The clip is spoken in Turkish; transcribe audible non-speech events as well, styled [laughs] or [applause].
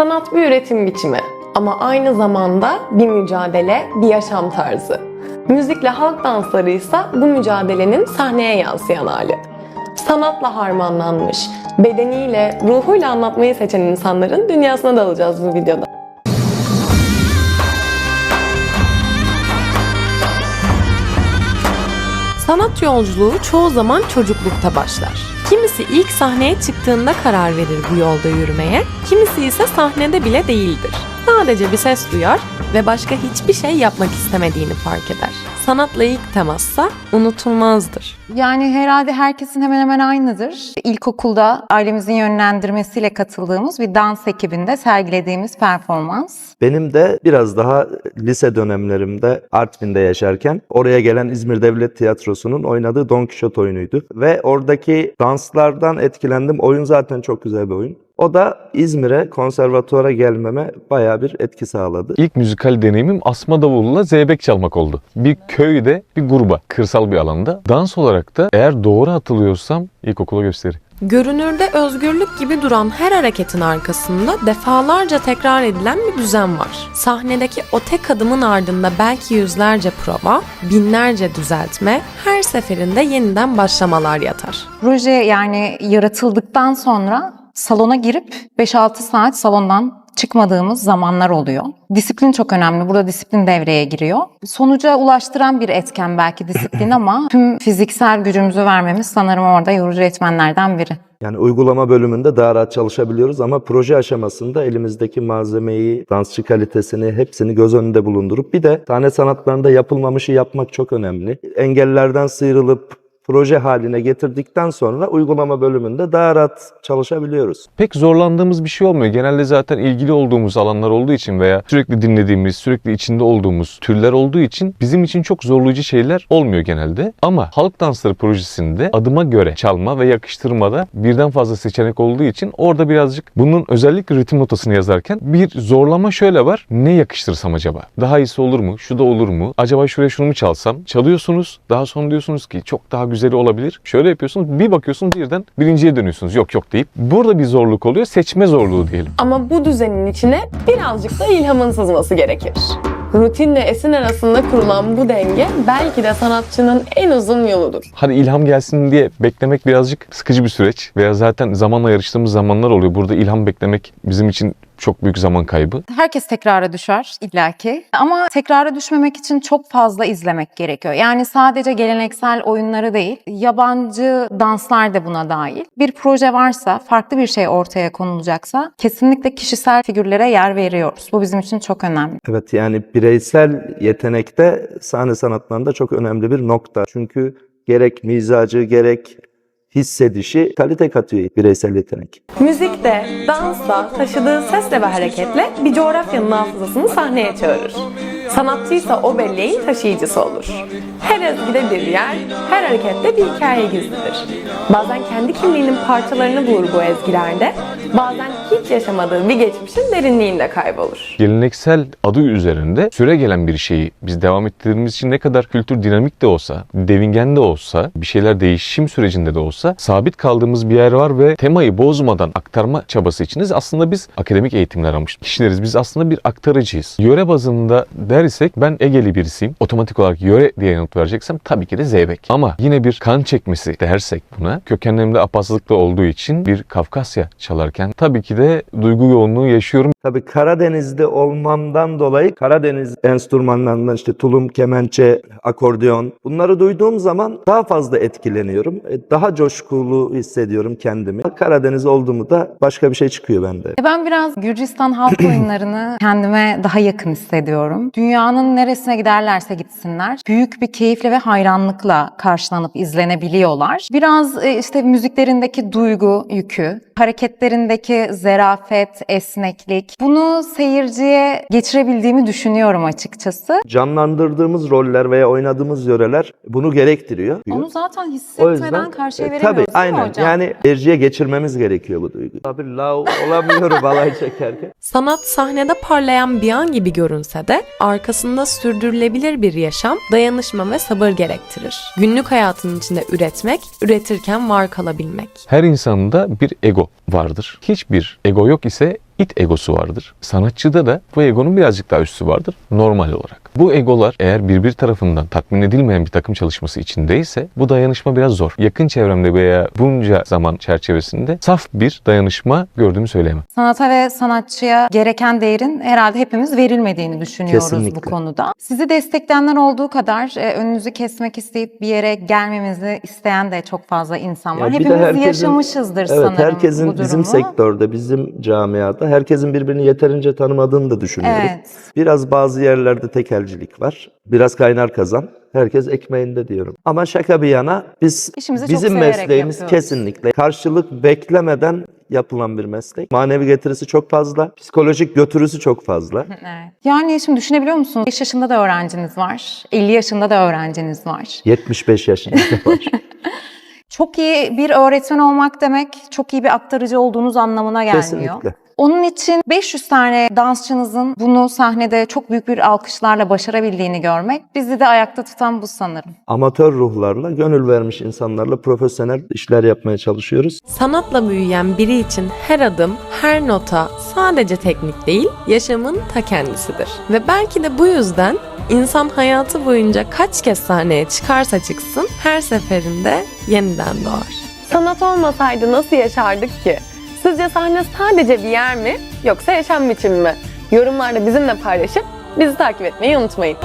Sanat bir üretim biçimi ama aynı zamanda bir mücadele, bir yaşam tarzı. Müzikle halk dansları ise bu mücadelenin sahneye yansıyan hali. Sanatla harmanlanmış, bedeniyle, ruhuyla anlatmayı seçen insanların dünyasına dalacağız bu videoda. Sanat yolculuğu çoğu zaman çocuklukta başlar. Kimisi ilk sahneye çıktığında karar verir bu yolda yürümeye, kimisi ise sahnede bile değildir. Sadece bir ses duyar ve başka hiçbir şey yapmak istemediğini fark eder. Sanatla ilk temassa unutulmazdır. Yani herhalde herkesin hemen hemen aynıdır. İlkokulda ailemizin yönlendirmesiyle katıldığımız bir dans ekibinde sergilediğimiz performans. Benim de biraz daha lise dönemlerimde Artvin'de yaşarken oraya gelen İzmir Devlet Tiyatrosu'nun oynadığı Don Quixote oyunuydu. Ve oradaki danslardan etkilendim. Oyun zaten çok güzel bir oyun. O da İzmir'e, konservatuvara gelmeme bayağı bir etki sağladı. İlk müzikal deneyimim asma davulla zeybek çalmak oldu. Bir köyde, bir gruba, kırsal bir alanda. Dans olarak da eğer doğru hatırlıyorsam ilkokula gösteri. Görünürde özgürlük gibi duran her hareketin arkasında defalarca tekrar edilen bir düzen var. Sahnedeki o tek adımın ardında belki yüzlerce prova, binlerce düzeltme, her seferinde yeniden başlamalar yatar. Proje yani yaratıldıktan sonra salona girip 5-6 saat salondan çıkmadığımız zamanlar oluyor. Disiplin çok önemli. Burada disiplin devreye giriyor. Sonuca ulaştıran bir etken belki disiplin [laughs] ama tüm fiziksel gücümüzü vermemiz sanırım orada yorucu etmenlerden biri. Yani uygulama bölümünde daha rahat çalışabiliyoruz ama proje aşamasında elimizdeki malzemeyi, dansçı kalitesini hepsini göz önünde bulundurup bir de sahne sanatlarında yapılmamışı yapmak çok önemli. Engellerden sıyrılıp proje haline getirdikten sonra uygulama bölümünde daha rahat çalışabiliyoruz. Pek zorlandığımız bir şey olmuyor. Genelde zaten ilgili olduğumuz alanlar olduğu için veya sürekli dinlediğimiz, sürekli içinde olduğumuz türler olduğu için bizim için çok zorlayıcı şeyler olmuyor genelde. Ama halk dansları projesinde adıma göre çalma ve yakıştırmada birden fazla seçenek olduğu için orada birazcık bunun özellikle ritim notasını yazarken bir zorlama şöyle var. Ne yakıştırsam acaba? Daha iyisi olur mu? Şu da olur mu? Acaba şuraya şunu mu çalsam? Çalıyorsunuz. Daha sonra diyorsunuz ki çok daha güzeli olabilir. Şöyle yapıyorsunuz. Bir bakıyorsunuz birden birinciye dönüyorsunuz. Yok yok deyip. Burada bir zorluk oluyor. Seçme zorluğu diyelim. Ama bu düzenin içine birazcık da ilhamın sızması gerekir. Rutinle esin arasında kurulan bu denge belki de sanatçının en uzun yoludur. Hadi ilham gelsin diye beklemek birazcık sıkıcı bir süreç. Veya zaten zamanla yarıştığımız zamanlar oluyor. Burada ilham beklemek bizim için çok büyük zaman kaybı. Herkes tekrara düşer illaki ama tekrara düşmemek için çok fazla izlemek gerekiyor. Yani sadece geleneksel oyunları değil, yabancı danslar da buna dahil. Bir proje varsa, farklı bir şey ortaya konulacaksa kesinlikle kişisel figürlere yer veriyoruz. Bu bizim için çok önemli. Evet yani bireysel yetenekte sahne sanatlarında çok önemli bir nokta. Çünkü gerek mizacı gerek hissedişi kalite katıyor bireysel yetenek. Müzikte, dansta taşıdığı sesle ve hareketle bir coğrafyanın hafızasını sahneye çağırır. Sanatçıysa o belleğin taşıyıcısı olur. Her ezgide bir yer, her harekette bir hikaye gizlidir. Bazen kendi kimliğinin parçalarını bulur bu ezgilerde, bazen hiç yaşamadığı bir geçmişin derinliğinde kaybolur. Geleneksel adı üzerinde süre gelen bir şeyi biz devam ettirdiğimiz için ne kadar kültür dinamik de olsa, devingen de olsa, bir şeyler değişim sürecinde de olsa sabit kaldığımız bir yer var ve temayı bozmadan aktarma çabası içiniz aslında biz akademik eğitimler almış kişileriz. Biz aslında bir aktarıcıyız. Yöre bazında dersek ben Egeli birisiyim. Otomatik olarak yöre diye yanıt vereceksem tabii ki de Zeybek. Ama yine bir kan çekmesi dersek buna kökenlerimde apazlıkta olduğu için bir Kafkasya çalarken tabii ki de duygu yoğunluğu yaşıyorum. Tabii Karadeniz'de olmamdan dolayı Karadeniz enstrümanlarından işte tulum, kemençe, akordeon bunları duyduğum zaman daha fazla etkileniyorum. E, Daha coşkulu hissediyorum kendimi. Karadeniz olduğumu da başka bir şey çıkıyor bende. E Ben biraz Gürcistan halk [clears throat] oyunlarını kendime daha yakın hissediyorum. Dünyanın neresine giderlerse gitsinler büyük bir keyifle ve hayranlıkla karşılanıp izlenebiliyorlar. Biraz e, işte müziklerindeki duygu yükü, hareketlerindeki zerafet, esneklik bunu seyirciye geçirebildiğimi düşünüyorum açıkçası. Canlandırdığımız roller veya oynadığımız yöreler bunu gerektiriyor. Onu zaten O hissetmeden yüzden karşıya e, veremiyoruz tabii değil mi aynen hocam? yani seyirciye geçirmemiz gerekiyor bu duyguyu. Tabii lav olamıyorum alay çekerken. [laughs] Sanat sahnede parlayan bir an gibi görünse de arkasında sürdürülebilir bir yaşam, dayanışma ve sabır gerektirir. Günlük hayatın içinde üretmek, üretirken var kalabilmek. Her insanda bir ego vardır. Hiçbir ego yok ise it egosu vardır. Sanatçıda da bu egonun birazcık daha üstü vardır normal olarak. Bu egolar eğer birbir tarafından tatmin edilmeyen bir takım çalışması içindeyse bu dayanışma biraz zor. Yakın çevremde veya bunca zaman çerçevesinde saf bir dayanışma gördüğümü söyleyemem. Sanata ve sanatçıya gereken değerin herhalde hepimiz verilmediğini düşünüyoruz Kesinlikle. bu konuda. Sizi destekleyenler olduğu kadar e, önünüzü kesmek isteyip bir yere gelmemizi isteyen de çok fazla insan var. Ya bir de Hepimiz herkesin- yaşamışızdır Evet, sanırım herkesin bu durumu. bizim sektörde, bizim camiada herkesin birbirini yeterince tanımadığını da düşünüyorum. Evet. Biraz bazı yerlerde tekelcilik var. Biraz kaynar kazan. Herkes ekmeğinde diyorum. Ama şaka bir yana biz İşimizi çok bizim severek mesleğimiz yapıyoruz. kesinlikle karşılık beklemeden yapılan bir meslek. Manevi getirisi çok fazla, psikolojik götürüsü çok fazla. [laughs] Evet. Yani şimdi düşünebiliyor musunuz? 5 yaşında da öğrenciniz var. 50 yaşında da öğrenciniz var. 75 yaşında var. [laughs] Çok iyi bir öğretmen olmak demek çok iyi bir aktarıcı olduğunuz anlamına gelmiyor. Kesinlikle. Onun için 500 tane dansçınızın bunu sahnede çok büyük bir alkışlarla başarabildiğini görmek bizi de ayakta tutan bu sanırım. Amatör ruhlarla, gönül vermiş insanlarla profesyonel işler yapmaya çalışıyoruz. Sanatla büyüyen biri için her adım, her nota sadece teknik değil, yaşamın ta kendisidir. Ve belki de bu yüzden insan hayatı boyunca kaç kez sahneye çıkarsa çıksın her seferinde yeniden doğar. Sanat olmasaydı nasıl yaşardık ki? Sizce sahne sadece bir yer mi yoksa yaşam biçimi mi? Yorumlarda bizimle paylaşıp bizi takip etmeyi unutmayın.